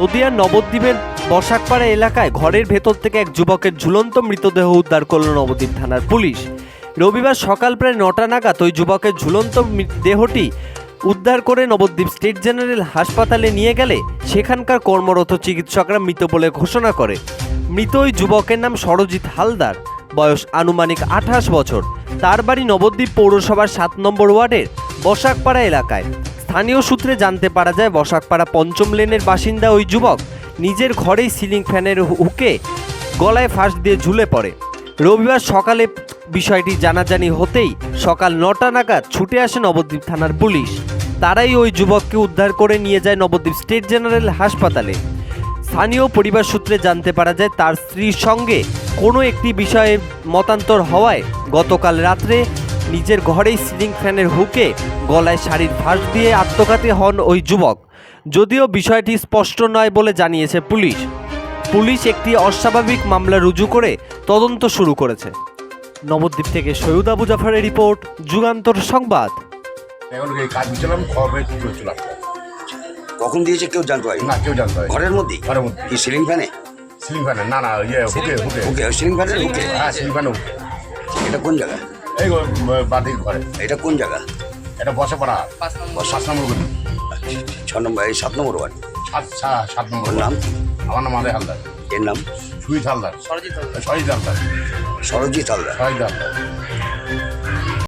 নদিয়ার নবদ্বীপের বসাকপাড়া এলাকায় ঘরের ভেতর থেকে এক যুবকের ঝুলন্ত মৃতদেহ উদ্ধার করল নবদ্বীপ থানার পুলিশ। রবিবার সকাল প্রায় নটা নাগাদ ওই যুবকের ঝুলন্ত দেহটি উদ্ধার করে নবদ্বীপ স্টেট জেনারেল হাসপাতালে নিয়ে গেলে সেখানকার কর্মরত চিকিৎসকরা মৃত বলে ঘোষণা করে। মৃত ওই যুবকের নাম সরজিৎ হালদার, বয়স আনুমানিক আঠাশ বছর। তার বাড়ি নবদ্বীপ পৌরসভার সাত নম্বর ওয়ার্ডের বসাকপাড়া এলাকায়। স্থানীয় সূত্রে জানতে পারা যায়, বসাকপাড়া পঞ্চম লেনের বাসিন্দা ওই যুবক নিজের ঘরেই সিলিং ফ্যানের হুকে গলায় ফাঁস দিয়ে ঝুলে পড়ে। রবিবার সকালে বিষয়টি জানাজানি হতেই সকাল নটা নাগাদ ছুটে আসে নবদ্বীপ থানার পুলিশ। তারাই ওই যুবককে উদ্ধার করে নিয়ে যায় নবদ্বীপ স্টেট জেনারেল হাসপাতালে। স্থানীয় পরিবার সূত্রে জানতে পারা যায়, তার স্ত্রীর সঙ্গে কোনো একটি বিষয়ে মতান্তর হওয়ায় গতকাল রাত্রে নিজের ঘরেই সিলিং ফ্যানের হুকে গলায় শাড়ির ফাঁস দিয়ে আত্মঘাতী হন ওই যুবক। যদিও বিষয়টি স্পষ্ট নয় বলে জানিয়েছে পুলিশ। পুলিশ একটি অস্বাভাবিক মামলা রুজু করে তদন্ত শুরু করেছে। নবদ্বীপ থেকে সৈয়দ আবু জাফরের রিপোর্ট যুগান্তর সংবাদ। এখন কাজ দিচ্ছিলাম খবর চলছিল কখন দিয়েছে কেউ জানতে পারি না কেউ জানতে হয় ঘরের মধ্যেই? ঘরের মধ্যে। কি সিলিং ফ্যানে? সিলিং ফ্যানে না না ইয়ে হুকে হুকে। ওকে সিলিং ফ্যানের ওকে হ্যাঁ সিলিং ফ্যানে হুকে। এটা কোন জায়গা? এই বাদি ঘরে। এটা কোন জায়গা? এটা বসে পড়া পাঁচ নম্বর। গলি ছ নম্বর এই সাত নম্বর ওয়ার্ড সাত সা- সাত নম্বর নাম? আমার নাম আদে হালদার। এর নাম? সুইত হালদার। সরজিৎ হালদার। সরজিৎ হালদার। সরজিৎ হালদার। সরজিৎ হালদার।